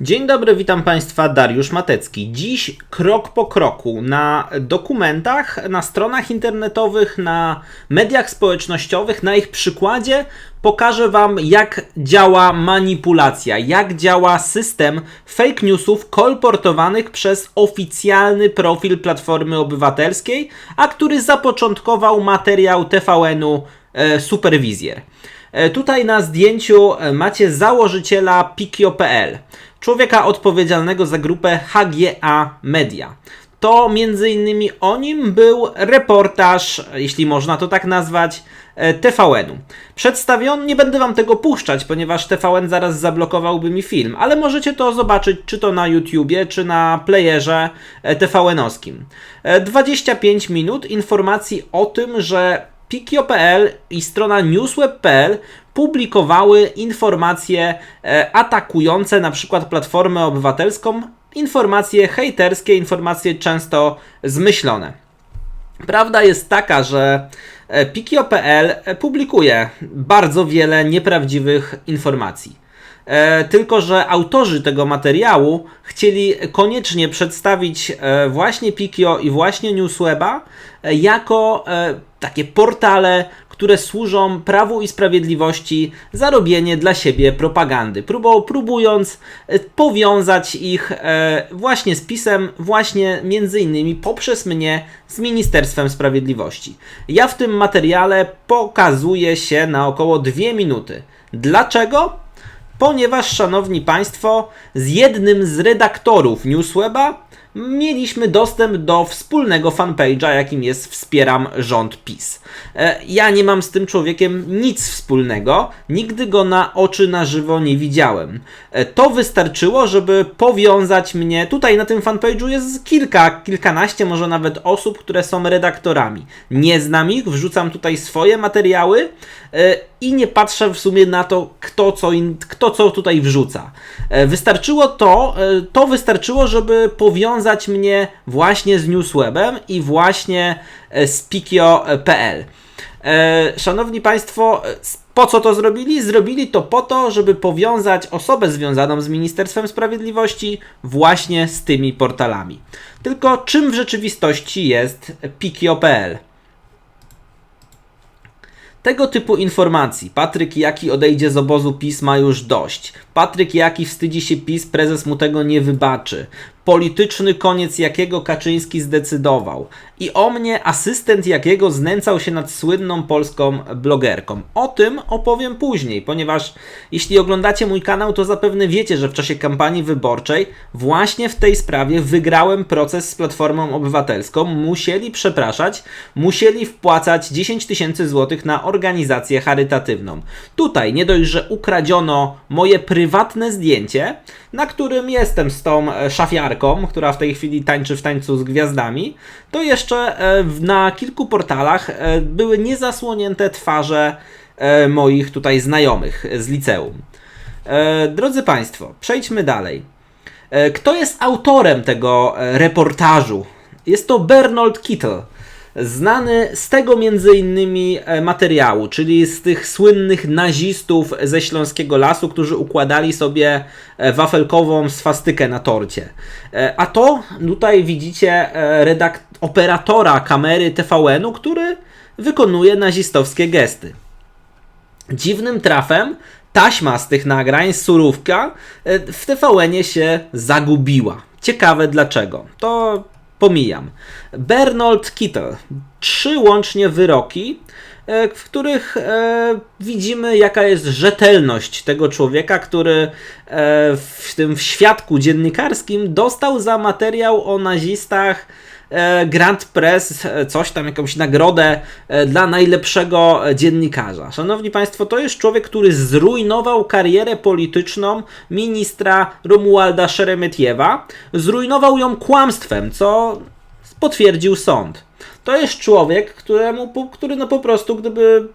Dzień dobry, witam Państwa, Dariusz Matecki. Dziś krok po kroku na dokumentach, na stronach internetowych, na mediach społecznościowych, na ich przykładzie pokażę Wam, jak działa manipulacja, jak działa system fake newsów kolportowanych przez oficjalny profil Platformy Obywatelskiej, a który zapoczątkował materiał TVN-u e, Superwizjer. E, Tutaj na zdjęciu e, macie założyciela Pikio.pl, człowieka odpowiedzialnego za grupę HGA Media. To między innymi o nim był reportaż, jeśli można to tak nazwać, e, TVN-u. Przedstawiony, nie będę wam tego puszczać, ponieważ TVN zaraz zablokowałby mi film, ale możecie to zobaczyć czy to na YouTubie, czy na playerze e, TVN-owskim. E, 25 minut informacji o tym, że Pikio.pl i strona newsweb.pl publikowały informacje e, atakujące na przykład Platformę Obywatelską, informacje hejterskie, informacje często zmyślone. Prawda jest taka, że e, Pikio.pl publikuje bardzo wiele nieprawdziwych informacji. E, tylko, że autorzy tego materiału chcieli koniecznie przedstawić e, właśnie Pikio i właśnie Newsweba e, jako e, takie portale, które służą prawu i sprawiedliwości za robienie dla siebie propagandy, próbą, próbując e, powiązać ich e, właśnie z pisem, właśnie między innymi poprzez mnie z Ministerstwem Sprawiedliwości. Ja w tym materiale pokazuję się na około dwie minuty. Dlaczego? Ponieważ, szanowni państwo, z jednym z redaktorów Newsweba mieliśmy dostęp do wspólnego fanpage'a, jakim jest Wspieram rząd PiS. E, Ja nie mam z tym człowiekiem nic wspólnego, nigdy go na oczy na żywo nie widziałem. E, To wystarczyło, żeby powiązać mnie. Tutaj na tym fanpage'u jest kilka, kilkanaście, może nawet osób, które są redaktorami. Nie znam ich, wrzucam tutaj swoje materiały e, i nie patrzę w sumie na to, kto co, in, kto co tutaj wrzuca. Wystarczyło to, to wystarczyło, żeby powiązać mnie właśnie z Newswebem i właśnie e, z Pikio.pl. E, Szanowni Państwo, e, po co to zrobili? Zrobili to po to, żeby powiązać osobę związaną z Ministerstwem Sprawiedliwości właśnie z tymi portalami. Tylko czym w rzeczywistości jest Pikio.pl? Tego typu informacji. Patryk Jaki odejdzie z obozu PiS ma już dość. Patryk Jaki wstydzi się PiS, prezes mu tego nie wybaczy. Polityczny koniec jakiego Kaczyński zdecydował. I o mnie asystent jakiego znęcał się nad słynną polską blogerką. O tym opowiem później, ponieważ jeśli oglądacie mój kanał, to zapewne wiecie, że w czasie kampanii wyborczej właśnie w tej sprawie wygrałem proces z Platformą Obywatelską. Musieli przepraszać, musieli wpłacać 10 tysięcy złotych na organizację charytatywną. Tutaj nie dość, że ukradziono moje prywatne zdjęcie, na którym jestem z tą e, szafiarką, która w tej chwili tańczy w tańcu z gwiazdami, to jeszcze e, na kilku portalach e, były niezasłonięte twarze e, moich tutaj znajomych z liceum. Drodzy Państwo, przejdźmy dalej. Kto jest autorem tego reportażu? Jest to Bernold Kittel, znany z tego między innymi e, materiału, czyli z tych słynnych nazistów ze Śląskiego Lasu, którzy układali sobie e, wafelkową swastykę na torcie. E, A to tutaj widzicie e, redak- operatora kamery TVN-u, który wykonuje nazistowskie gesty. Dziwnym trafem taśma z tych nagrań, surówka, w TVN-ie się zagubiła. Ciekawe dlaczego. To pomijam. Bernold Kittel. Trzy łącznie wyroki, e, w których e, widzimy, jaka jest rzetelność tego człowieka, który e, w tym świadku dziennikarskim dostał za materiał o nazistach Grand Press, e, coś tam, jakąś nagrodę e, dla najlepszego e, dziennikarza. Szanowni Państwo, to jest człowiek, który zrujnował karierę polityczną ministra Romualda Szeremetiewa. Zrujnował ją kłamstwem, co potwierdził sąd. To jest człowiek, któremu, który no po prostu, gdyby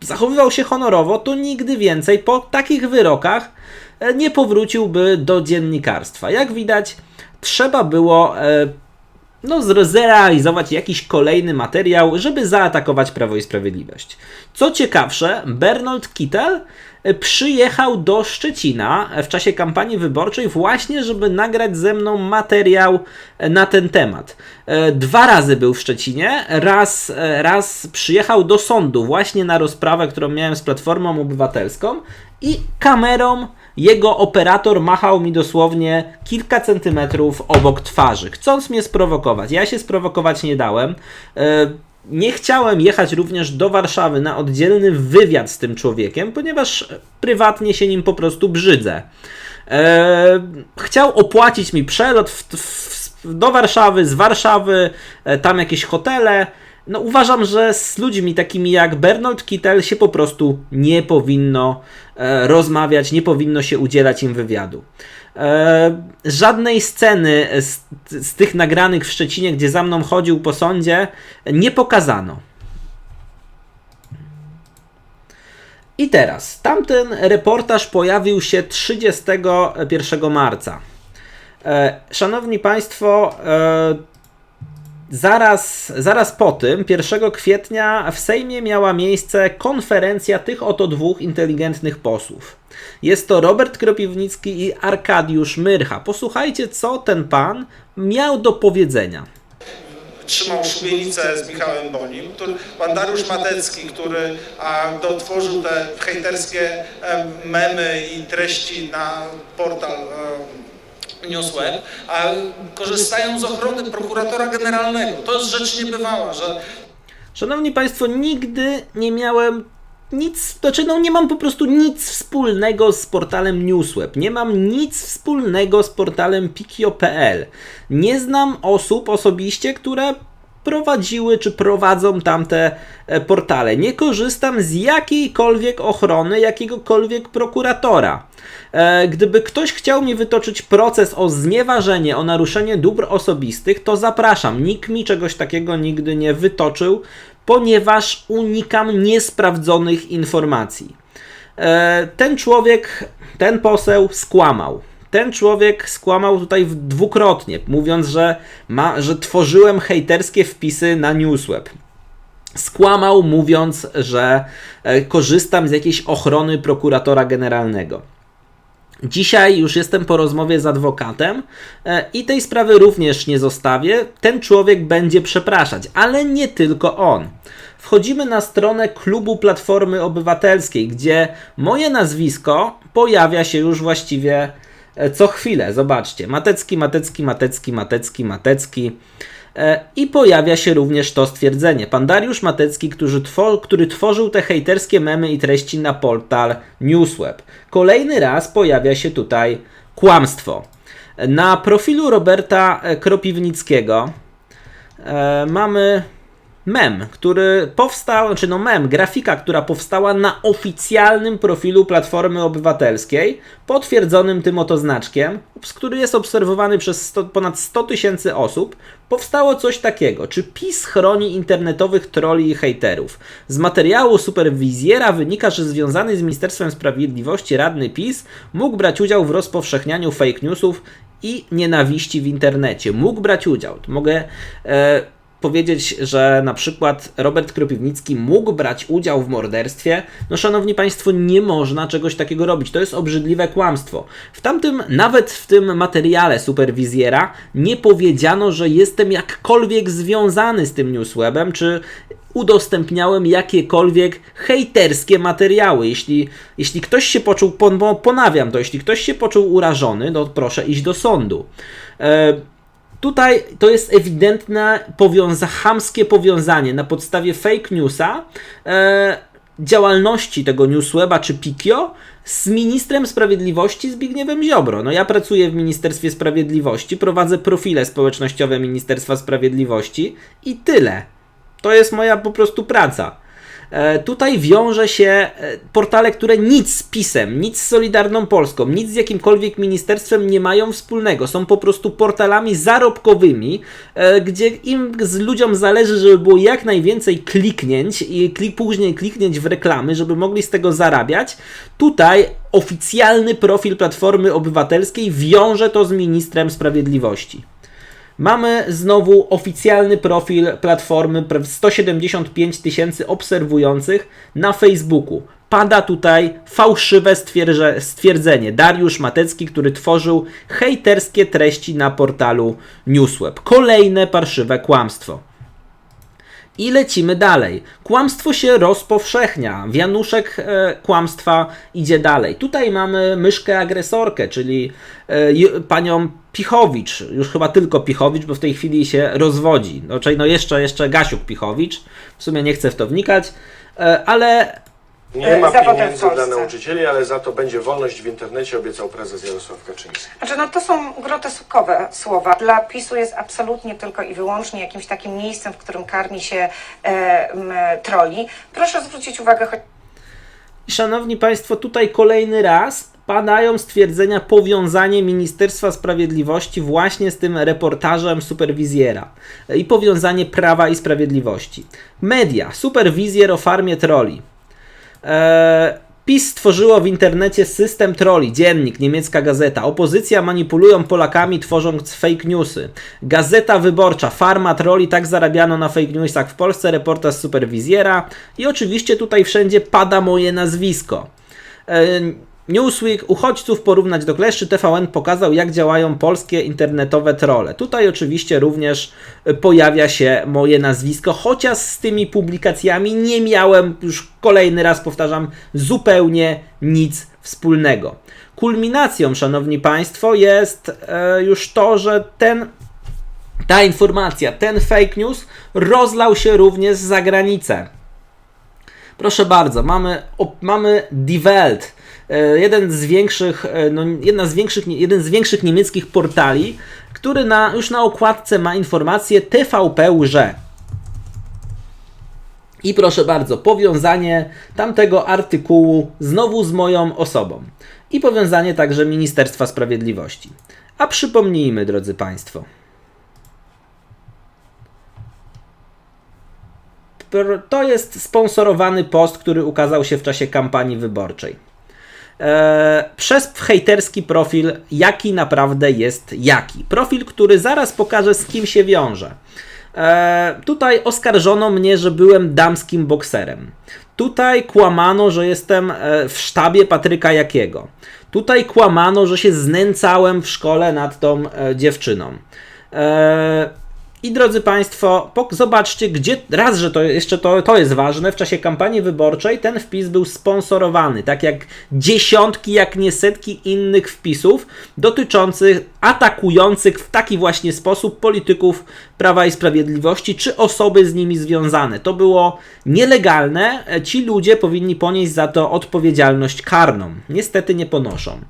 zachowywał się honorowo, to nigdy więcej po takich wyrokach e, nie powróciłby do dziennikarstwa. Jak widać, trzeba było e, no, zre- zrealizować jakiś kolejny materiał, żeby zaatakować Prawo i Sprawiedliwość. Co ciekawsze, Bernold Kittel e, przyjechał do Szczecina w czasie kampanii wyborczej właśnie, żeby nagrać ze mną materiał e, na ten temat. E, Dwa razy był w Szczecinie, raz, raz przyjechał do sądu właśnie na rozprawę, którą miałem z Platformą Obywatelską i kamerą jego operator machał mi dosłownie kilka centymetrów obok twarzy, chcąc mnie sprowokować. Ja się sprowokować nie dałem. E, Nie chciałem jechać również do Warszawy na oddzielny wywiad z tym człowiekiem, ponieważ prywatnie się nim po prostu brzydzę. E, Chciał opłacić mi przelot w, w, do Warszawy, z Warszawy, e, tam jakieś hotele. No uważam, że z ludźmi takimi jak Bernard Kittel się po prostu nie powinno e, rozmawiać, nie powinno się udzielać im wywiadu. E, żadnej sceny z, z tych nagranych w Szczecinie, gdzie za mną chodził po sądzie, nie pokazano. I teraz, tamten reportaż pojawił się 31 marca. E, Szanowni Państwo, e, zaraz, zaraz po tym, 1 kwietnia, w Sejmie miała miejsce konferencja tych oto dwóch inteligentnych posłów. Jest to Robert Kropiwnicki i Arkadiusz Myrcha. Posłuchajcie, co ten pan miał do powiedzenia. trzymał szubienicę z Michałem Bonim, pan Dariusz Matecki, który a, dotworzył te hejterskie memy i treści na portal Newsweb, a korzystają z ochrony prokuratora generalnego. To jest rzecz niebywała, że Szanowni Państwo, nigdy nie miałem nic, znaczy no nie mam po prostu nic wspólnego z portalem Newsweb. Nie mam nic wspólnego z portalem Pikio.pl. Nie znam osób osobiście, które prowadziły czy prowadzą tamte e, portale. Nie korzystam z jakiejkolwiek ochrony jakiegokolwiek prokuratora. E, Gdyby ktoś chciał mi wytoczyć proces o znieważenie, o naruszenie dóbr osobistych, to zapraszam. Nikt mi czegoś takiego nigdy nie wytoczył, ponieważ unikam niesprawdzonych informacji. E, Ten człowiek, ten poseł skłamał. Ten człowiek skłamał tutaj dwukrotnie, mówiąc, że, ma, że tworzyłem hejterskie wpisy na Newsweb. Skłamał, mówiąc, że e, korzystam z jakiejś ochrony prokuratora generalnego. Dzisiaj już jestem po rozmowie z adwokatem e, i tej sprawy również nie zostawię. Ten człowiek będzie przepraszać, ale nie tylko on. Wchodzimy na stronę klubu Platformy Obywatelskiej, gdzie moje nazwisko pojawia się już właściwie co chwilę. Zobaczcie, Matecki, Matecki, Matecki, Matecki, Matecki. E, I pojawia się również to stwierdzenie. Pan Dariusz Matecki, który, two, który tworzył te hejterskie memy i treści na portal Newsweb. Kolejny raz pojawia się tutaj kłamstwo. Na profilu Roberta e, Kropiwnickiego e, mamy mem, który powstał, znaczy no mem, grafika, która powstała na oficjalnym profilu Platformy Obywatelskiej, potwierdzonym tym oto znaczkiem, który jest obserwowany przez 100, ponad 100 tysięcy osób, powstało coś takiego. Czy PiS chroni internetowych troli i hejterów? Z materiału superwizjera wynika, że związany z Ministerstwem Sprawiedliwości radny PiS mógł brać udział w rozpowszechnianiu fake newsów i nienawiści w internecie. Mógł brać udział. Mogę e, powiedzieć, że na przykład Robert Kropiwnicki mógł brać udział w morderstwie, no szanowni państwo, nie można czegoś takiego robić. To jest obrzydliwe kłamstwo. W tamtym, nawet w tym materiale superwizjera nie powiedziano, że jestem jakkolwiek związany z tym newswebem, czy udostępniałem jakiekolwiek hejterskie materiały. Jeśli, jeśli ktoś się poczuł, ponawiam to, jeśli ktoś się poczuł urażony, no proszę iść do sądu. E, Tutaj to jest ewidentne powiąza chamskie powiązanie na podstawie fake newsa e, działalności tego newsweba czy Pikio z ministrem sprawiedliwości Zbigniewem Ziobro. No ja pracuję w Ministerstwie Sprawiedliwości, prowadzę profile społecznościowe Ministerstwa Sprawiedliwości i tyle. To jest moja po prostu praca. E, Tutaj wiąże się e, portale, które nic z PiSem, nic z Solidarną Polską, nic z jakimkolwiek ministerstwem nie mają wspólnego. Są po prostu portalami zarobkowymi, e, gdzie im z ludziom zależy, żeby było jak najwięcej kliknięć i klik, później kliknięć w reklamy, żeby mogli z tego zarabiać. Tutaj oficjalny profil Platformy Obywatelskiej wiąże to z ministrem sprawiedliwości. Mamy znowu oficjalny profil platformy, praw- 175 tysięcy obserwujących na Facebooku. Pada tutaj fałszywe stwierdzenie. Dariusz Matecki, który tworzył hejterskie treści na portalu Newsweb. Kolejne parszywe kłamstwo. I lecimy dalej. Kłamstwo się rozpowszechnia. Wianuszek e, kłamstwa idzie dalej. Tutaj mamy myszkę agresorkę, czyli e, panią Pichowicz. Już chyba tylko Pichowicz, bo w tej chwili się rozwodzi. Czyli no jeszcze, jeszcze Gasiuk Pichowicz. W sumie nie chcę w to wnikać, e, ale Nie ma Za potem w pieniędzy dla Polsce. nauczycieli, ale za to będzie wolność w internecie, obiecał prezes Jarosław Kaczyński. Znaczy, no to są groteskowe słowa. Dla PiSu jest absolutnie tylko i wyłącznie jakimś takim miejscem, w którym karmi się e, m, troli. Proszę zwrócić uwagę choć Szanowni Państwo, tutaj kolejny raz padają stwierdzenia powiązanie Ministerstwa Sprawiedliwości właśnie z tym reportażem superwizjera i powiązanie Prawa i Sprawiedliwości. Media, superwizjer o farmie troli. Eee, PiS stworzyło w internecie system troli, dziennik, niemiecka gazeta. Opozycja manipulują Polakami tworząc fake newsy. Gazeta wyborcza, farma troli, tak zarabiano na fake newsach w Polsce, reportaż superwizjera. I oczywiście tutaj wszędzie pada moje nazwisko. Newsweek uchodźców porównać do kleszczy TVN pokazał jak działają polskie internetowe trole. Tutaj oczywiście również pojawia się moje nazwisko, chociaż z tymi publikacjami nie miałem, już kolejny raz powtarzam, zupełnie nic wspólnego. Kulminacją, szanowni państwo, jest e, już to, że ten ta informacja, ten fake news rozlał się również za granicę. Proszę bardzo, mamy, mamy Die Welt, jeden z większych, e, no, jedna z większych, jeden z większych niemieckich portali, który na, już na okładce ma informację TVP łże. I proszę bardzo, powiązanie tamtego artykułu znowu z moją osobą. I powiązanie także Ministerstwa Sprawiedliwości. A przypomnijmy, drodzy Państwo, To jest sponsorowany post, który ukazał się w czasie kampanii wyborczej. E, przez hejterski profil, jaki naprawdę jest jaki. Profil, który zaraz pokaże, z kim się wiąże. E, tutaj oskarżono mnie, że byłem damskim bokserem. Tutaj kłamano, że jestem e, w sztabie Patryka Jakiego. Tutaj kłamano, że się znęcałem w szkole nad tą e, dziewczyną. E, i drodzy Państwo, zobaczcie, gdzie raz, że to jeszcze to, to jest ważne, w czasie kampanii wyborczej ten wpis był sponsorowany, tak jak dziesiątki, jak nie setki innych wpisów dotyczących, atakujących w taki właśnie sposób polityków Prawa i Sprawiedliwości, czy osoby z nimi związane. To było nielegalne, e, ci ludzie powinni ponieść za to odpowiedzialność karną. Niestety nie ponoszą.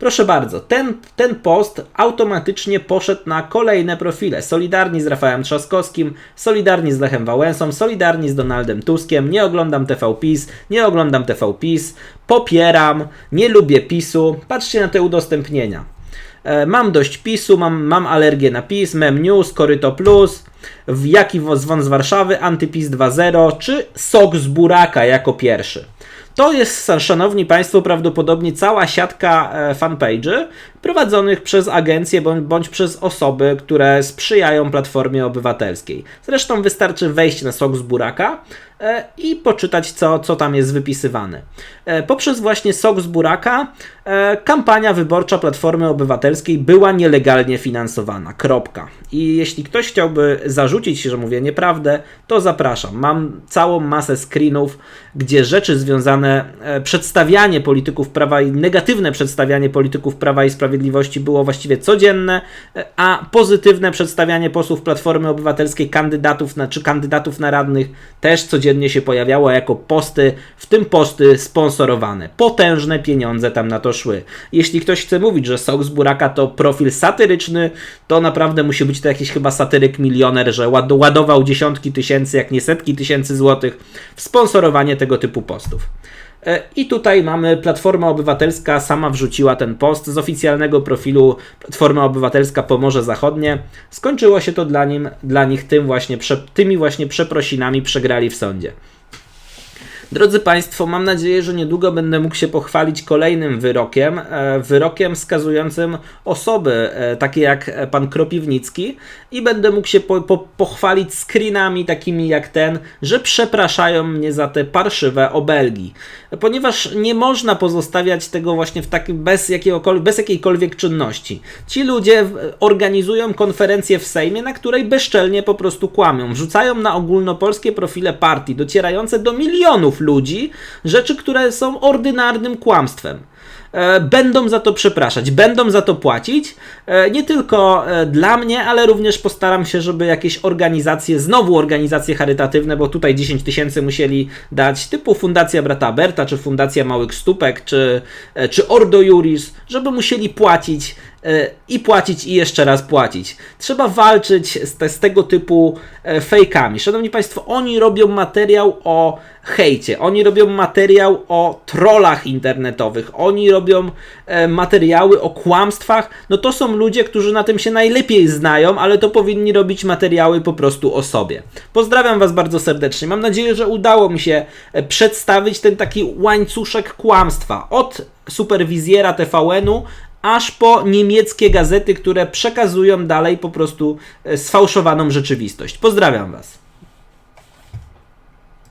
Proszę bardzo, ten, ten post automatycznie poszedł na kolejne profile. Solidarni z Rafałem Trzaskowskim, Solidarni z Lechem Wałęsą, Solidarni z Donaldem Tuskiem, nie oglądam TV PiS, nie oglądam TV PiS, popieram, nie lubię PiSu. Patrzcie na te udostępnienia. E, Mam dość PiSu, mam, mam alergię na PiS, Mem News, Koryto Plus, jaki wo- dzwon z Warszawy, Antypis 2.0 czy Sok z Buraka jako pierwszy. To jest, szanowni państwo, prawdopodobnie cała siatka e, fanpage'y prowadzonych przez agencje bądź, przez osoby, które sprzyjają Platformie Obywatelskiej. Zresztą wystarczy wejść na sok z buraka e, i poczytać, co, co tam jest wypisywane. E, poprzez właśnie sok z buraka e, kampania wyborcza Platformy Obywatelskiej była nielegalnie finansowana. Kropka. I jeśli ktoś chciałby zarzucić, że mówię nieprawdę, to zapraszam. Mam całą masę screenów, gdzie rzeczy związane, przedstawianie polityków prawa i negatywne przedstawianie polityków prawa i sprawiedliwości było właściwie codzienne, a pozytywne przedstawianie posłów Platformy Obywatelskiej, kandydatów na, czy kandydatów na radnych też codziennie się pojawiało jako posty, w tym posty sponsorowane. Potężne pieniądze tam na to szły. Jeśli ktoś chce mówić, że Sok z Buraka to profil satyryczny, to naprawdę musi być to jakiś chyba satyryk milioner, że ład- ładował dziesiątki tysięcy, jak nie setki tysięcy złotych w sponsorowanie tego typu postów. E, I tutaj mamy Platforma Obywatelska sama wrzuciła ten post z oficjalnego profilu Platforma Obywatelska Pomorze Zachodnie. Skończyło się to dla, nim, dla nich tym właśnie, tymi właśnie przeprosinami przegrali w sądzie. Drodzy Państwo, mam nadzieję, że niedługo będę mógł się pochwalić kolejnym wyrokiem, e, wyrokiem skazującym osoby e, takie jak pan Kropiwnicki i będę mógł się po, po, pochwalić screenami takimi jak ten, że przepraszają mnie za te parszywe obelgi. Ponieważ nie można pozostawiać tego właśnie w takim bez, bez jakiejkolwiek czynności. Ci ludzie organizują konferencję w Sejmie, na której bezczelnie po prostu kłamią. Wrzucają na ogólnopolskie profile partii, docierające do milionów ludzi, rzeczy, które są ordynarnym kłamstwem. E, Będą za to przepraszać, będą za to płacić. E, Nie tylko e, dla mnie, ale również postaram się, żeby jakieś organizacje, znowu organizacje charytatywne, bo tutaj 10 tysięcy musieli dać, typu Fundacja Brata Berta, czy Fundacja Małych Stópek, czy, czy Ordo Juris, żeby musieli płacić i płacić i jeszcze raz płacić. Trzeba walczyć z, te, z tego typu fejkami. Szanowni Państwo, oni robią materiał o hejcie, oni robią materiał o trollach internetowych, oni robią e, materiały o kłamstwach. No to są ludzie, którzy na tym się najlepiej znają, ale to powinni robić materiały po prostu o sobie. Pozdrawiam Was bardzo serdecznie. Mam nadzieję, że udało mi się e, przedstawić ten taki łańcuszek kłamstwa od superwizjera TVN-u aż po niemieckie gazety, które przekazują dalej po prostu e, sfałszowaną rzeczywistość. Pozdrawiam Was.